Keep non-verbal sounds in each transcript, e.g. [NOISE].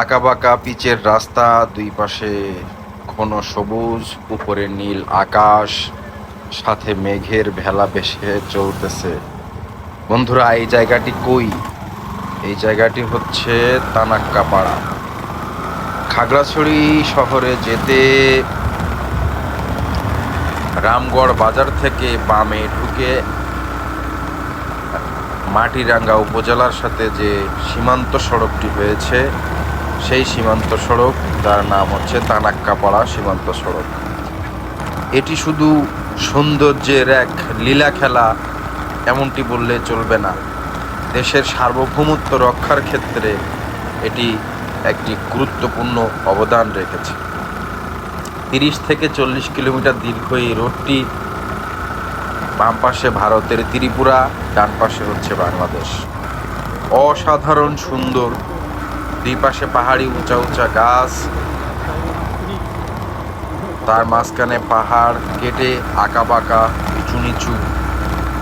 আঁকাবাঁকা পিচের রাস্তা, দুই পাশে ঘন সবুজ, উপরে নীল আকাশ, সাথে মেঘের ভেলা ভেসে চলতেছে। বন্ধুরা, এই জায়গাটি কই? এই জায়গাটি হচ্ছে তানাক্কাপাড়া। খাগড়াছড়ি শহরে যেতে রামগড় বাজার থেকে বামে ঢুকে মাটিরাঙ্গা উপজেলার সাথে যে সীমান্ত সড়কটি হয়েছে সেই সীমান্ত সড়ক, যার নাম হচ্ছে তানাক্কাপাড়া সীমান্ত সড়ক। এটি শুধু সৌন্দর্যের এক লীলা খেলা এমনটি বললে চলবে না। দেশের সার্বভৌমত্ব রক্ষার ক্ষেত্রে এটি একটি গুরুত্বপূর্ণ অবদান রেখেছে। তিরিশ থেকে চল্লিশ কিলোমিটার দীর্ঘ এই রোডটি বাম পাশে ভারতের ত্রিপুরা, ডান পাশে হচ্ছে বাংলাদেশ। অসাধারণ সুন্দর দুই পাশে পাহাড়ি উঁচা উঁচা গাছ। তার মাঝখানে পাহাড় কেটে আঁকা বাঁকা উঁচু নিচু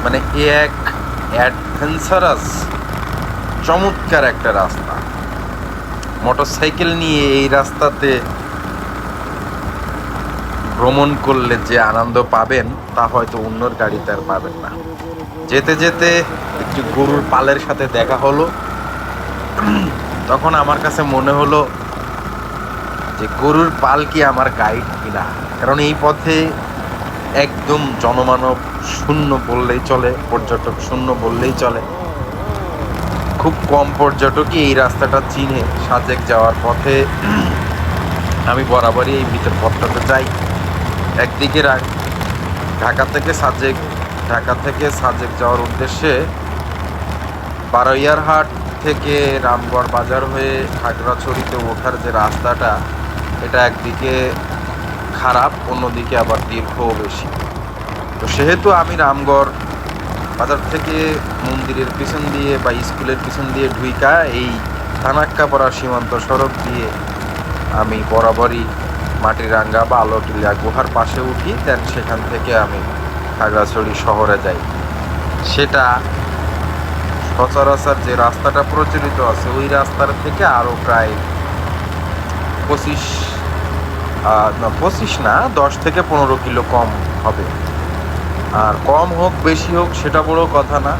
মানে এ এক অ্যাডভেঞ্চারাস, চমৎকার একটা রাস্তা। মোটরসাইকেল নিয়ে এই রাস্তাতে ভ্রমণ করলে যে আনন্দ পাবেন, তা হয়তো অন্যর গাড়িতে আর পাবেন না। যেতে যেতে একটি গরুর পালের সাথে দেখা হলো। তখন আমার কাছে মনে হলো যে গরুর পাল কি আমার গাইড কিনা? কারণ এই পথে একদম জনমানব শূন্য বললেই চলে, পর্যটক শূন্য বললেই চলে। খুব কম পর্যটকই এই রাস্তাটা চিনে সাজেক যাওয়ার পথে। আমি বরাবরই এই ভিতর পথটাতে যাই। একদিকে ঢাকা থেকে সাজেক, ঢাকা থেকে সাজেক যাওয়ার উদ্দেশ্যে বারৈয়ারহাট থেকে রামগড় বাজার হয়ে খাগড়াছড়িতে ওঠার যে রাস্তাটা, এটা একদিকে খারাপ, অন্যদিকে আবার দীর্ঘও বেশি। তো সেহেতু আমি রামগড় বাজার থেকে মন্দিরের পিছন দিয়ে বা স্কুলের পিছন দিয়ে ঢুইকা এই থানাক্কাপাড়া সীমান্ত সড়ক দিয়ে আমি বরাবরই মাটিরাঙ্গা বা আলোটিলা গুহার পাশে উঠি, দেন সেখান থেকে আমি খাগড়াছড়ি শহরে যাই। সেটা সচরাচর যে রাস্তাটা প্রচলিত আছে, ওই রাস্তার থেকে আরও প্রায় পঁচিশ পঁচিশ না, দশ থেকে পনেরো কিলো কম হবে। আর কম হোক, বেশি হোক, সেটা বড় কথা না।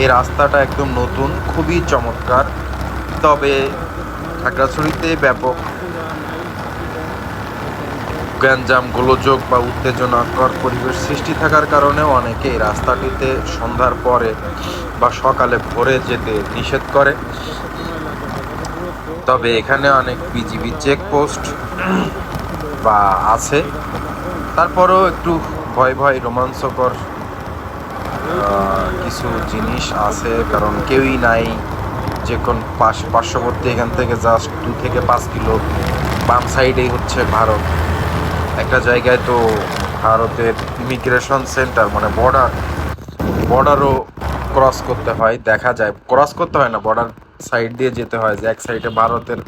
এই রাস্তাটা একদম নতুন, খুবই চমৎকার। তবে খাগড়াছড়িতে ব্যাপক গ্যাঞ্জাম গোলযোগ বা উত্তেজনাকর পরিবেশ সৃষ্টি থাকার কারণেও অনেকে এই রাস্তাটিতে সন্ধ্যার পরে বা সকালে ভোরে যেতে নিষেধ করে। তবে এখানে অনেক বিজিবি চেকপোস্ট বা আছে। তারপরেও একটু ভয় ভয় রোমাঞ্চকর কিছু জিনিস আছে, কারণ কেউই নাই। যে কোন পাশ পার্শ্ববর্তী এখান থেকে জাস্ট দু থেকে পাঁচ কিলো বাম সাইডেই হচ্ছে ভারত। একটা জায়গায় তো ভারতের ইমিগ্রেশন সেন্টার মানে বর্ডার বর্ডারও ক্রস করতে হয়, দেখা যায়। ক্রস করতে হয় না বর্ডার সাইড দিয়ে যেতে হয় যে এক সাইডে ভারতের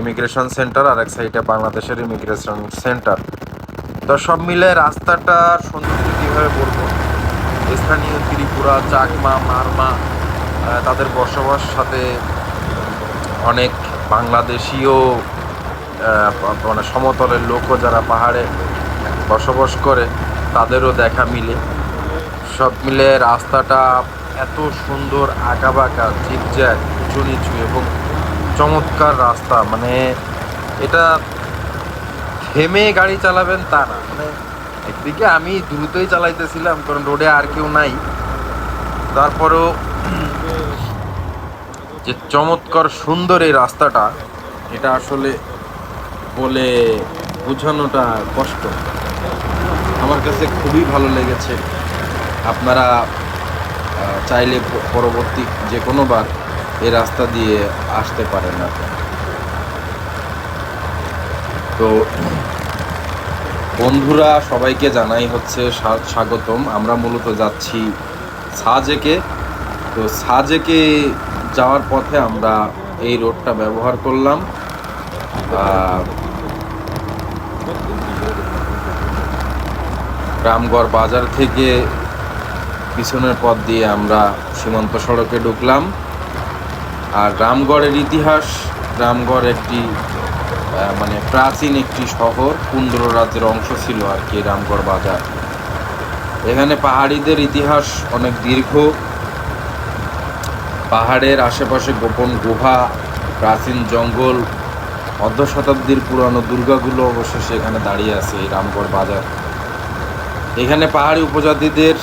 ইমিগ্রেশন সেন্টার আর এক সাইডে বাংলাদেশের ইমিগ্রেশন সেন্টার তো সব মিলে রাস্তাটা সৌন্দর্য কীভাবে বলব? স্থানীয় ত্রিপুরা, চাকমা, মারমা তাদের বসবাস সাথে অনেক বাংলাদেশীয় মানে সমতলের লোকও যারা পাহাড়ে বসবাস করে, তাদেরও দেখা মিলে। সব মিলে রাস্তাটা এত সুন্দর আঁকাবাঁকা, ঝিকঝ্যাক উঁচু নিচু এবং চমৎকার রাস্তা। মানে এটা থেমে গাড়ি চালাবেন তা না। মানে একদিকে আমি দ্রুতই চালাইতেছিলাম, কারণ রোডে আর কেউ নাই। তারপরেও যে চমৎকার সুন্দর এই রাস্তাটা, এটা আসলে বলে বোঝানোটা কষ্ট। আমার কাছে খুবই ভালো লেগেছে। আপনারা চাইলে পরবর্তী যে কোনো বার এই রাস্তা দিয়ে আসতে পারেন আর তো, বন্ধুরা, সবাইকে জানাই হচ্ছে স্বাগতম। আমরা মূলত যাচ্ছি সাজেকে। তো সাজেকে যাওয়ার পথে আমরা এই রোডটা ব্যবহার করলাম। রামগড় বাজার থেকে পিছনের পথ দিয়ে আমরা সীমান্ত সড়কে ঢুকলাম। আর রামগড়ের ইতিহাস, রামগড় একটি মানে প্রাচীন একটি শহর, কুন্দ্র রাজ্যের অংশ ছিল আর কি রামগড় বাজার। এখানে পাহাড়িদের ইতিহাস অনেক দীর্ঘ। পাহাড়ের আশেপাশে গোপন গুহা, প্রাচীন জঙ্গল, অর্ধ শতাব্দীর পুরানো দুর্গাগুলো অবশেষে এখানে দাঁড়িয়ে আছে এই রামগড় বাজার। এখানে পাহাড়ি উপজাতিদের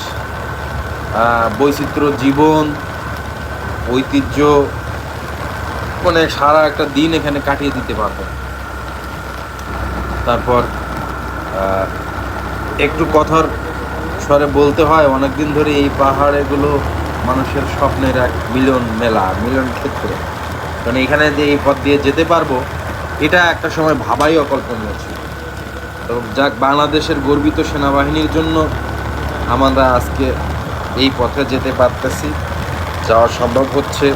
বৈচিত্র্য, জীবন, ঐতিহ্য মানে সারা একটা দিন এখানে কাটিয়ে দিতে পারবেন তারপর একটু কথার স্বরে বলতে হয়, অনেকদিন ধরে এই পাহাড়েগুলো মানুষের স্বপ্নের এক মিলন মেলা, মিলন ক্ষেত্র। কারণ এখানে যে এই পথ দিয়ে যেতে পারব, এটা একটা সময় ভাবাই অকল্পনীয় ছিল। তো যাক, বাংলাদেশের গর্বিত সেনাবাহিনীর জন্য আমরা আজকে এই পথে যেতে পারতেছি। যাওয়া সম্ভব হচ্ছে।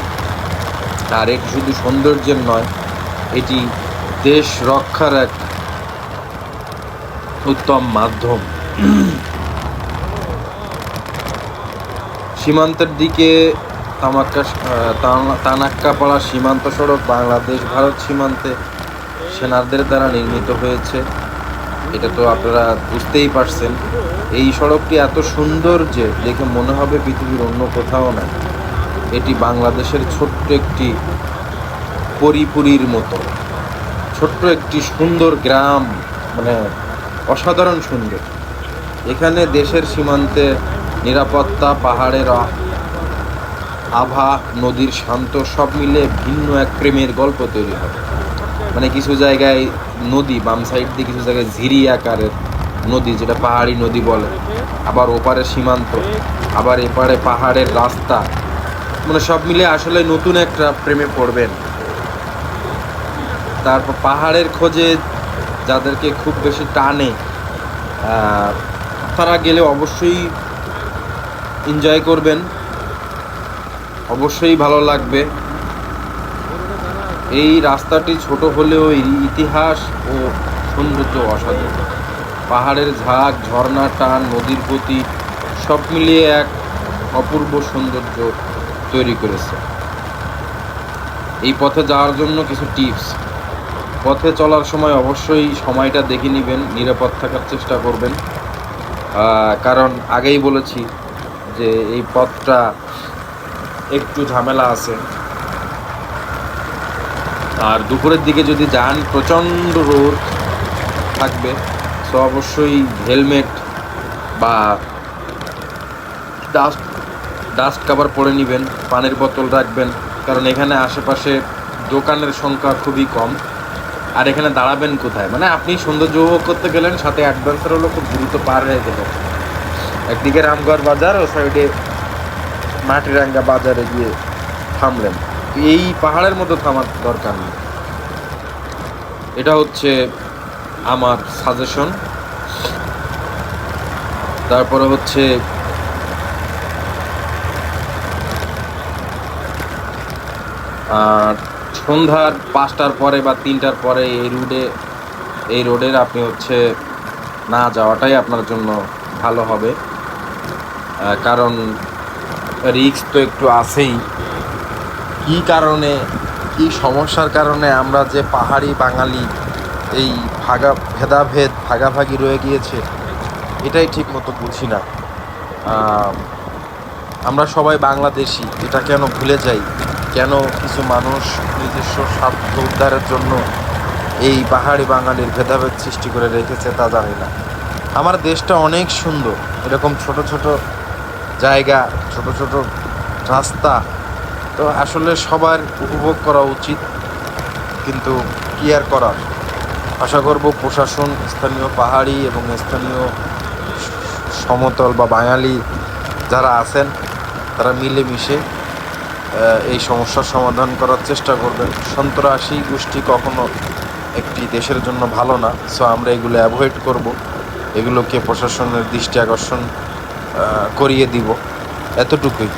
আর এটি শুধু সৌন্দর্যের নয়, এটি দেশ রক্ষার এক উত্তম মাধ্যম। সীমান্তের দিকে তামাক্কা তানাক্কাপাড়া সীমান্ত সড়ক বাংলাদেশ ভারত সীমান্তে সেনাদের দ্বারা নির্মিত হয়েছে। এটা তো আপনারা বুঝতেই পারছেন। এই সড়কটি এত সুন্দর যে দেখে মনে হবে পৃথিবীর অন্য কোথাও নাই। এটি বাংলাদেশের ছোট্ট একটি পরিপুরীর মতো। ছোট্ট একটি সুন্দর গ্রাম মানে অসাধারণ সুন্দর। এখানে দেশের সীমান্তে নিরাপত্তা, পাহাড়ের আভা, নদীর শান্ত, সব মিলে ভিন্ন এক প্রেমের গল্প তৈরি হবে। মানে কিছু জায়গায় নদী বাম সাইড দিয়ে কিছু জায়গায় ঝিরি আকারের নদী, যেটা পাহাড়ি নদী বলে। আবার ওপারে সীমান্ত, আবার এপারে পাহাড়ের রাস্তা। মানে সব মিলে আসলে নতুন একটা প্রেমে পড়বেন। তারপর পাহাড়ের খোঁজে যাদেরকে খুব বেশি টানে তারা গেলে অবশ্যই এনজয় করবেন। অবশ্যই ভালো লাগবে। এই রাস্তাটি ছোট হলেও ইতিহাস ও সৌন্দর্য অসাধারণ। পাহাড়ের ঝাঁক, ঝর্ণা, টান, নদীর গতি, সব মিলিয়ে এক অপূর্ব সৌন্দর্য তৈরি করেছে। এই পথে যাওয়ার জন্য কিছু টিপস। পথে চলার সময় অবশ্যই সময়টা দেখে নেবেন, নিরাপদ থাকার চেষ্টা করবেন। কারণ আগেই বলেছি যে এই পথটা একটু ঝামেলা আছে। আর দুপুরের দিকে যদি যান, প্রচণ্ড রোদ থাকবে। তো অবশ্যই হেলমেট বা ডাস্ট ডাস্ট কাভার পরে নেবেন, পানির বোতল রাখবেন, কারণ এখানে আশেপাশে দোকানের সংখ্যা খুবই কম। আর এখানে দাঁড়াবেন কোথায়? মানে আপনি সৌন্দর্য উপভোগ করতে গেলেন, সাথে অ্যাডভেঞ্চার হলো খুব দ্রুত পার হয়ে গেলেন একদিকে রামগড় বাজার, ও সাইডে মাটিরাঙ্গা বাজারে গিয়ে থামলেন। এই পাহাড়ের মধ্যে থামার দরকার নেই। এটা হচ্ছে আমার সাজেশন তারপরে হচ্ছে আর সন্ধ্যার পাঁচটার পরে বা তিনটার পরে এই রোডে এই রোডের আপনি হচ্ছে না যাওয়াটাই আপনার জন্য ভালো হবে। কারণ রিস্ক তো একটু আছেই। কী কারণে, কী সমস্যার কারণে আমরা যে পাহাড়ি বাঙালি এই ভাগা, ভেদাভেদ, ভাগাভাগি রয়ে গিয়েছে, এটাই ঠিক মতো বুঝি না। আমরা সবাই বাংলাদেশি, এটা কেন ভুলে যাই? কেন কিছু মানুষ নিজস্ব স্বার্থ উদ্ধারের জন্য এই পাহাড়ি বাঙালির ভেদাভেদ সৃষ্টি করে রেখেছে তা জানি না। আমার দেশটা অনেক সুন্দর, এরকম ছোট ছোট জায়গা, ছোট ছোট রাস্তা তো আসলে সবার উপভোগ করা উচিত, কিন্তু কি আর করার? আশা করব প্রশাসন, স্থানীয় পাহাড়ি এবং স্থানীয় সমতল বা বাঙালি যারা আছেন, তারা মিলেমিশে এই সমস্যার সমাধান করার চেষ্টা করবেন। সন্ত্রাসী গোষ্ঠী কখনো একটি দেশের জন্য ভালো না সো আমরা এগুলো অ্যাভয়েড করব। এগুলোকে প্রশাসনের দৃষ্টি আকর্ষণ করিয়ে দিব। এতটুকুই।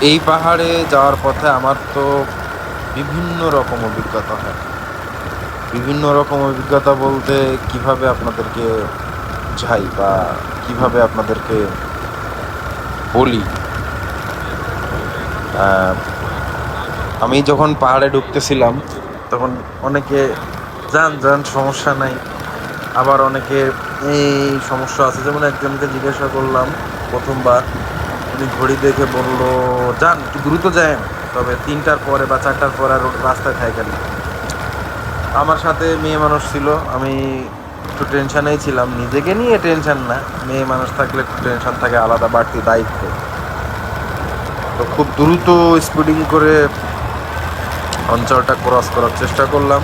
এই পাহাড়ে যাওয়ার পথে আমার তো বিভিন্ন রকম অভিজ্ঞতা হয়। বিভিন্ন রকম অভিজ্ঞতা বলতে কীভাবে আপনাদেরকে যাই বা কীভাবে আপনাদেরকে বলি? আমি যখন পাহাড়ে ঢুকতেছিলাম তখন অনেকে, যান যান, সমস্যা নাই। আবার অনেকে এই, সমস্যা আছে। যেমন একজনকে জিজ্ঞাসা করলাম প্রথমবার উনি ঘড়ি দেখে বলল, যান, একটু দ্রুত যায় তবে তিনটার পরে বা চারটার পরে আর রাস্তায় থাকেন না। আমার সাথে মেয়ে মানুষ ছিল। আমি একটু টেনশানেই ছিলাম। নিজেকে নিয়ে টেনশন না। মেয়ে মানুষ থাকলে একটু টেনশন থাকে, আলাদা বাড়তি দায়িত্ব। তো খুব দ্রুত স্পিডিং করে অঞ্চলটা ক্রস করার চেষ্টা করলাম।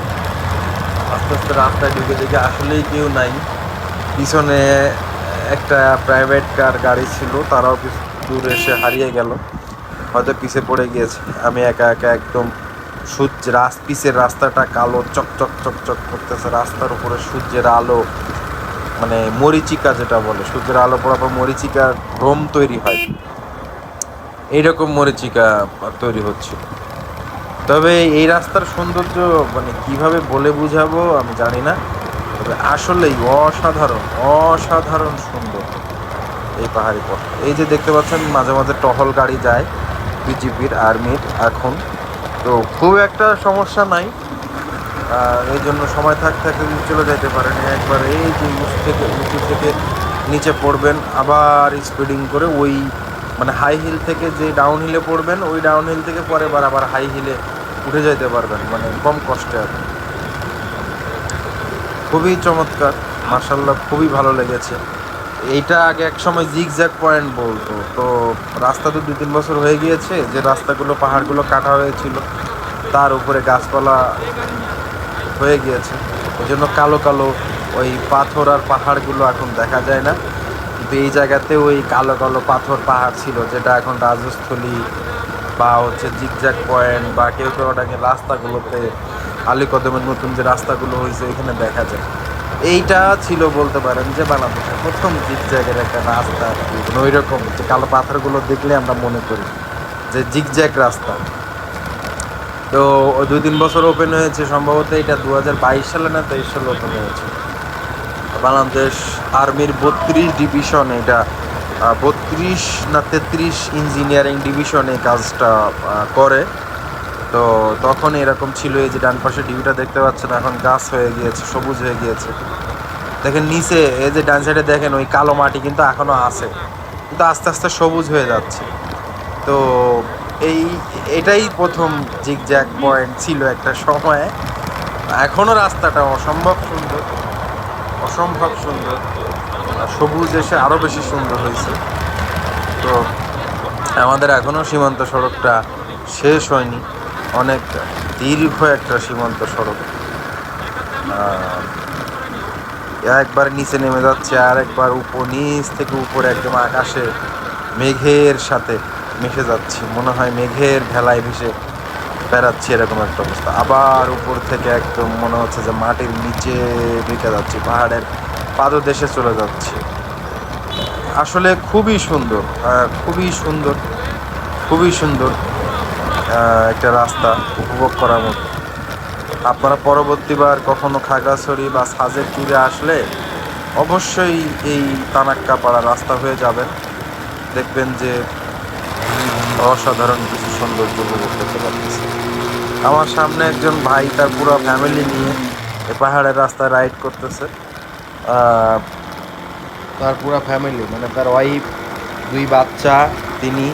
আস্তে আস্তে রাস্তায় ঢুকে দেখে আসলেই কেউ নাই। পিছনে একটা প্রাইভেট কার গাড়ি ছিল, তারাও কিছু দূর এসে হারিয়ে গেল। হয়তো পিছে পড়ে গিয়েছে। আমি একা একা একদম সূর্য রাস পিসের রাস্তাটা কালো, চক চক চক চক করতেছে। রাস্তার উপরে সূর্যের আলো মানে মরিচিকা যেটা বলে, সূর্যের আলো পড়ার পর মরিচিকার ভ্রম তৈরি হয়। এইরকম মরিচিকা তৈরি হচ্ছে। তবে এই রাস্তার সৌন্দর্য মানে কীভাবে বলে বুঝাবো আমি জানি না। তবে আসলেই অসাধারণ অসাধারণ সুন্দর। এই পাহাড়ি পথ। এই যে দেখতে পাচ্ছেন, মাঝে মাঝে টহল গাড়ি যায় বিজিপির আর্মির এখন। তো খুব একটা সমস্যা নাই। আর এই জন্য সময় থাকতে থাকতে চলে যেতে পারেন। একবার এই যে উঁচু থেকে উঁচু থেকে নিচে পড়বেন, আবার স্পিডিং করে ওই মানে হাই হিল থেকে যে ডাউন হিলে পড়বেন, ওই ডাউন হিল থেকে পরে বার আবার হাই হিলে উঠে যেতে পারবেন মানে কম কষ্টে আর। খুবই চমৎকার মার্শাল্লাহ খুবই ভালো লেগেছে। এইটা আগে এক সময় জিগজ্যাগ পয়েন্ট বলতো। তো রাস্তা তো দু তিন বছর হয়ে গিয়েছে, যে রাস্তাগুলো, পাহাড়গুলো কাটা হয়েছিল, তার উপরে গাছপালা হয়ে গিয়েছে। ওই জন্য কালো কালো ওই পাথর আর পাহাড়গুলো এখন দেখা যায় না। কিন্তু এই জায়গাতে ওই কালো কালো পাথর পাহাড় ছিল, যেটা এখন রাজস্থলী বা হচ্ছে জিগজ্যাগ পয়েন্ট বা কেউ কেউ ওটাকে রাস্তাগুলোতে আলী কদমের নতুন যে রাস্তাগুলো হয়েছে, এখানে দেখা যায়। এইটা ছিল বলতে পারেন যে বাংলাদেশের প্রথম জিগজ্যাগের একটা রাস্তা মানে ওই রকম যে কালো পাথরগুলো দেখলে আমরা মনে করি যে জিগজ্যাগ রাস্তা। তো দুই তিন বছর ওপেন হয়েছে সম্ভবত, এটা দু হাজার বাইশ সালে না তেইশ সালে ওপেন হয়েছে। বাংলাদেশ আর্মির বত্রিশ ডিভিশন এটা বত্রিশ না তেত্রিশ ইঞ্জিনিয়ারিং ডিভিশন এই কাজটা করে। তো তখন এরকম ছিল এই যে ডান পাশে ডিভিটা দেখতে পাচ্ছেন, এখন গাছ হয়ে গিয়েছে, সবুজ হয়ে গিয়েছে। দেখেন নিচে, এই যে ডান সাইডে দেখেন, ওই কালো মাটি কিন্তু এখনও আছে, কিন্তু আস্তে আস্তে সবুজ হয়ে যাচ্ছে। তো এই, এটাই প্রথম জিগজ্যাগ পয়েন্ট ছিল একটা সময়ে। এখনও রাস্তাটা অসম্ভব সুন্দর অসম্ভব সুন্দর। সবুজ এসে আরও বেশি সুন্দর হয়েছে। তো আমাদের এখনও সীমান্ত সড়কটা শেষ হয়নি। অনেক দীর্ঘ একটা সীমান্ত সড়ক। একবার নিচে নেমে যাচ্ছে, আর একবার উপর, নিচ থেকে উপরে একদম আকাশে মেঘের সাথে মিশে যাচ্ছি। মনে হয় মেঘের ভেলায় ভেসে বেড়াচ্ছি এরকম একটা অবস্থা। আবার উপর থেকে একদম মনে হচ্ছে যে মাটির নিচে ঢুকে যাচ্ছি, পাহাড়ের পাদদেশে চলে যাচ্ছি। আসলে খুবই সুন্দর খুবই সুন্দর খুবই সুন্দর। একটা রাস্তা উপভোগ করার মতো। আপনারা পরবর্তীবার কখনো খাগড়াছড়ি বা সাজের ট্যুরে আসলে অবশ্যই এই তানাক্কাপাড়া রাস্তা হয়ে যাবেন। দেখবেন যে অসাধারণ কিছু সৌন্দর্য উপভোগ করতে পারতেছে আমার সামনে একজন ভাই, তার পুরো ফ্যামিলি নিয়ে এই পাহাড়ের রাস্তায় রাইড করতেছে। তার পুরো ফ্যামিলি মানে তার ওয়াইফ দুই বাচ্চা, তিনি,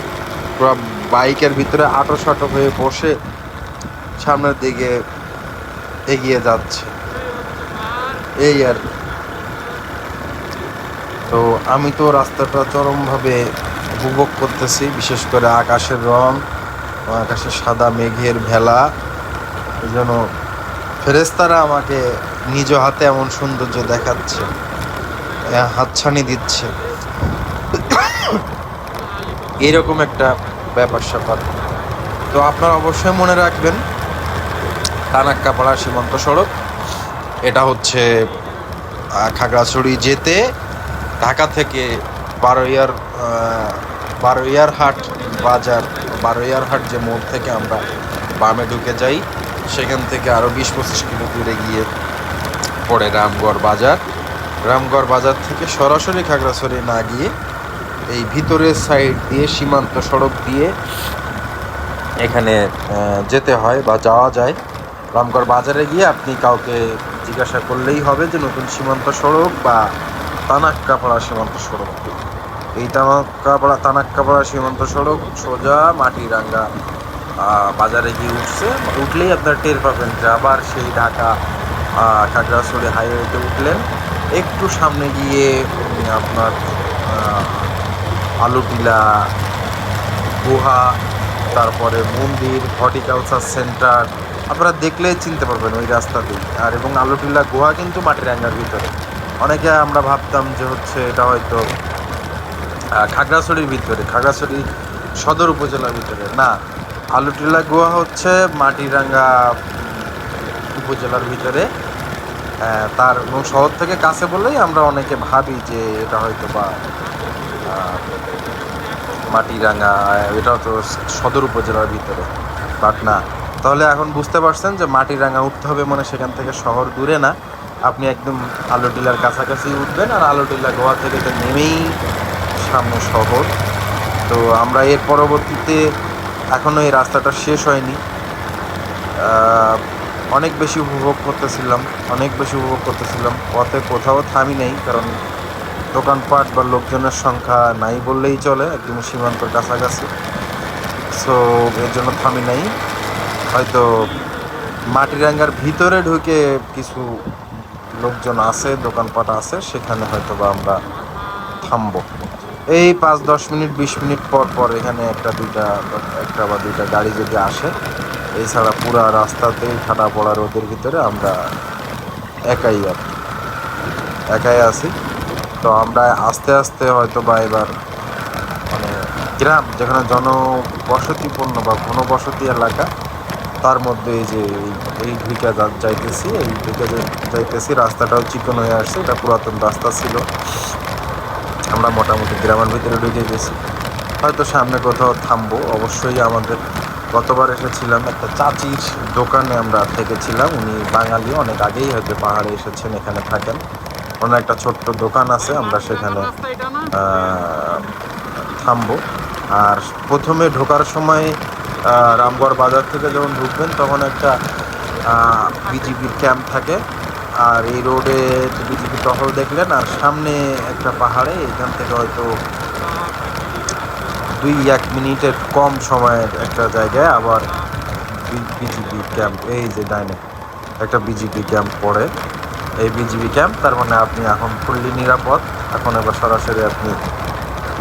পুরো বাইকের ভিতরে আটো সাটো হয়ে বসে সামনের দিকে এগিয়ে যাচ্ছে। এই আর। তো আমি তো রাস্তাটা চরমভাবে উপভোগ করতেছি, বিশেষ করে আকাশের রং আকাশের সাদা মেঘের ভেলা। এই জন্য ফেরেস্তারা আমাকে নিজ হাতে এমন সৌন্দর্য দেখাচ্ছে হাতছানি দিচ্ছে। [COUGHS] এরকম একটা ব্যাপার স্যাপার। তো আপনারা অবশ্যই মনে রাখবেন টানাক্কাপাড়া সীমান্ত সড়ক, এটা হচ্ছে খাগড়াছড়ি যেতে ঢাকা থেকে বারোয়ার বারোয়ার হাট বাজার বারোয়ার হাট যে মোড় থেকে আমরা বামে ঢুকে যাই, সেখান থেকে আরও বিশ পঁচিশ কিলো দূরে গিয়ে পড়ে রামগড় বাজার। রামগড় বাজার থেকে সরাসরি খাগড়াছড়ি না গিয়ে এই ভিতরের সাইড দিয়ে সীমান্ত সড়ক দিয়ে এখানে যেতে হয় বা যাওয়া যায়। রামগড় বাজারে গিয়ে আপনি কাউকে জিজ্ঞাসা করলেই হবে যে নতুন সীমান্ত সড়ক বা তানাক্কাপাড়া সীমান্ত সড়ক। এই তানাক্কাপাড়া তানাক্কাপাড়া সীমান্ত সড়ক সোজা মাটিরাঙ্গা বাজারে গিয়ে উঠছে। উঠলেই আপনার টের পাবেন যে আবার সেই ঢাকা খাগড়াছড়ি হাইওয়েতে উঠলেন। একটু সামনে গিয়ে আপনার আলুটিলা গুহা, তারপরে মন্দির, হর্টিকালচার সেন্টার। আপনারা দেখলেই চিনতে পারবেন ওই রাস্তা দিয়ে। আর এবং আলুটিলা গুহা কিন্তু মাটিরাঙ্গার ভিতরে। অনেকে আমরা ভাবতাম যে হচ্ছে এটা হয়তো খাগড়াছড়ির ভিতরে, খাগড়াছড়ি সদর উপজেলার ভিতরে। না আলুটিলা গুহা হচ্ছে মাটিরাঙ্গা উপজেলার ভিতরে। তার শহর থেকে কাছে বলেই আমরা অনেকে ভাবি যে এটা হয়তো বা মাটিরাঙ্গা এটাও তো সদর উপজেলার ভিতরে, বাট না। তাহলে এখন বুঝতে পারছেন যে মাটিরাঙ্গা উঠতে হবে মানে সেখান থেকে শহর দূরে না। আপনি একদম আলো টিলার কাছাকাছি উঠবেন আর আলো টিলা গোয়া থেকে তো নেমেই সামনে শহর। তো আমরা এর পরবর্তীতে এখনও এই রাস্তাটা শেষ হয়নি। অনেক বেশি উপভোগ করতেছিলাম, অনেক বেশি উপভোগ করতেছিলাম। পথে কোথাও থামি নেই, কারণ দোকানপাট বা লোকজনের সংখ্যা নাই বললেই চলে একদম সীমান্তর কাছাকাছি। সো এর জন্য থামি নাই। হয়তো মাটিরাঙ্গার ভিতরে ঢুকে কিছু লোকজন আছে, দোকানপাট আছে, সেখানে হয়তো বা আমরা থামবো। এই পাঁচ, দশ মিনিট, বিশ মিনিট পর পর এখানে একটা দুইটা, একটা বা দুইটা গাড়ি যদি আসে, এছাড়া পুরা রাস্তাতেই ঠাডা পড়া রোদের ভিতরে আমরা একাই আর একাই আছি। তো আমরা আস্তে আস্তে হয়তো বা এবার মানে গ্রাম, যেখানে জনবসতিপূর্ণ বা ঘনবসতি এলাকা, তার মধ্যে এই যে এই- এই যাইতেছি, এই ঢুকে যাইতেছি, রাস্তাটাও চিকন হয়ে আসছে, এটা পুরাতন রাস্তা ছিল। আমরা মোটামুটি গ্রামের ভিতরে ঢুকে গেছি। হয়তো সামনে কোথাও থামবো, অবশ্যই আমাদের, গতবার এসেছিলাম একটা চাচির দোকানে আমরা থেকেছিলাম, উনি বাঙালি, অনেক আগেই হয়তো পাহাড়ে এসেছেন, এখানে থাকেন। ওনার একটা ছোট্ট দোকান আছে, আমরা সেখানে থামবো। আর প্রথমে ঢোকার সময় রামগড় বাজার থেকে যখন ঢুকবেন, তখন একটা বিজিবির ক্যাম্প থাকে। আর এই রোডে বিজিবি টহল দেখলেন, আর সামনে একটা পাহাড়ে, এখান থেকে হয়তো দুই এক মিনিটের কম সময়ের একটা জায়গায় আবার বিজিবি ক্যাম্প, এই যে ডাইনে, একটা বিজিবি ক্যাম্প পড়ে। এই বিজিবি ক্যাম্প তার মানে আপনি এখন ফুললি নিরাপদ। এখন এবার সরাসরি আপনি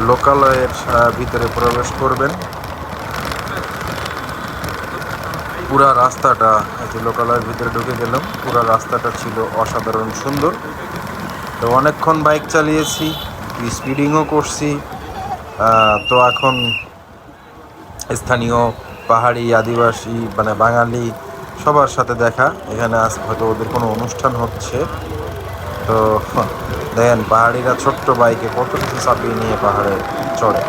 লোকালয়ের ভিতরে প্রবেশ করবেন। পুরা রাস্তাটা যে লোকালয়ের ভিতরে ঢুকে গেলাম, পুরা রাস্তাটা ছিল অসাধারণ সুন্দর। তো অনেকক্ষণ বাইক চালিয়েছি স্পিডিংও করছি তো এখন স্থানীয় পাহাড়ি, আদিবাসী মানে বাঙালি সবার সাথে দেখা। এখানে আজ হয়তো ওদের কোনো অনুষ্ঠান হচ্ছে। তো দেখেন, পাহাড়িরা ছোট্ট বাইকে কত কিছু চাপিয়ে নিয়ে পাহাড়ে চড়ে।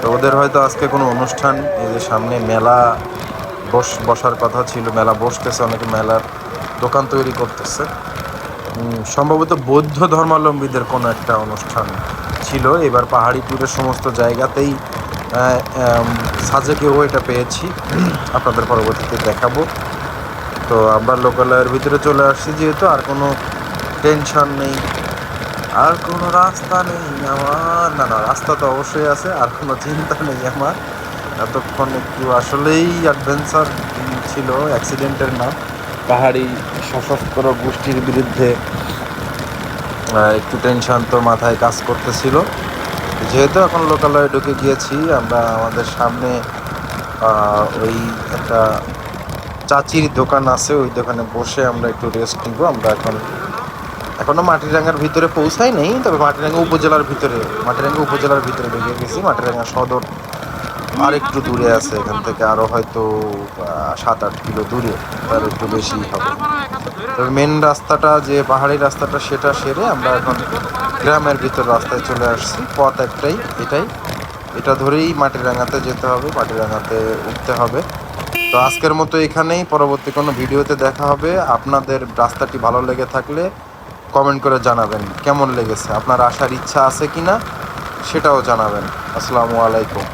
তো ওদের হয়তো আজকে কোনো অনুষ্ঠান, এই যে সামনে মেলা বস, বসার কথা ছিল, মেলা বসতেছে, অনেকে মেলার দোকান তৈরি করতেছে। সম্ভবত বৌদ্ধ ধর্মাবলম্বীদের কোনো একটা অনুষ্ঠান ছিল। এবার পাহাড়ি ট্যুরের সমস্ত জায়গাতেই সাজেকেও এটা পেয়েছি। [CLEARS THROAT] আপনাদের পরবর্তীতে দেখাবো। তো আমরা লোকালয়ের ভিতরে চলে আসছি যেহেতু আর কোনো টেনশন নেই। আর কোনো রাস্তা নেই আমার। না না, রাস্তা তো অবশ্যই আছে, আর কোনো চিন্তা নেই আমার। এতক্ষণ একটু আসলেই অ্যাডভেঞ্চার ছিল অ্যাক্সিডেন্টের না পাহাড়ি সশস্ত্র গোষ্ঠীর বিরুদ্ধে একটু টেনশন তো মাথায় কাজ করতেছিল। যেহেতু এখন লোকালয়ে ঢুকে গিয়েছি, আমরা আমাদের সামনে ওই একটা চাচির দোকান আছে, ওই দোকানে বসে আমরা একটু রেস্ট নিব। আমরা এখন এখনও মাটিরাঙ্গার ভিতরে পৌঁছাই নেই, তবে মাটিরাঙ্গা উপজেলার ভিতরে মাটিরাঙ্গা উপজেলার ভিতরে বেরিয়ে গেছি। মাটিরাঙ্গা সদর আর একটু দূরে আছে, এখান থেকে আরও হয়তো সাত আট কিলো দূরে, তার একটু বেশি হবে। তবে মেন রাস্তাটা যে পাহাড়ি রাস্তাটা, সেটা সেরে আমরা এখন গ্রামের ভিতর রাস্তায় চলে আসছি। পথ একটাই, এটাই। এটা ধরেই মাটিরাঙ্গাতে যেতে হবে, মাটিরাঙ্গাতে উঠতে হবে। তো আজকের মতো এখানেই। পরবর্তী কোনো ভিডিওতে দেখা হবে। আপনাদের রাস্তাটি ভালো লেগে থাকলে কমেন্ট করে জানাবেন কেমন লেগেছে। আপনার আসার ইচ্ছা আছে কি না সেটাও জানাবেন। আসসালামু আলাইকুম।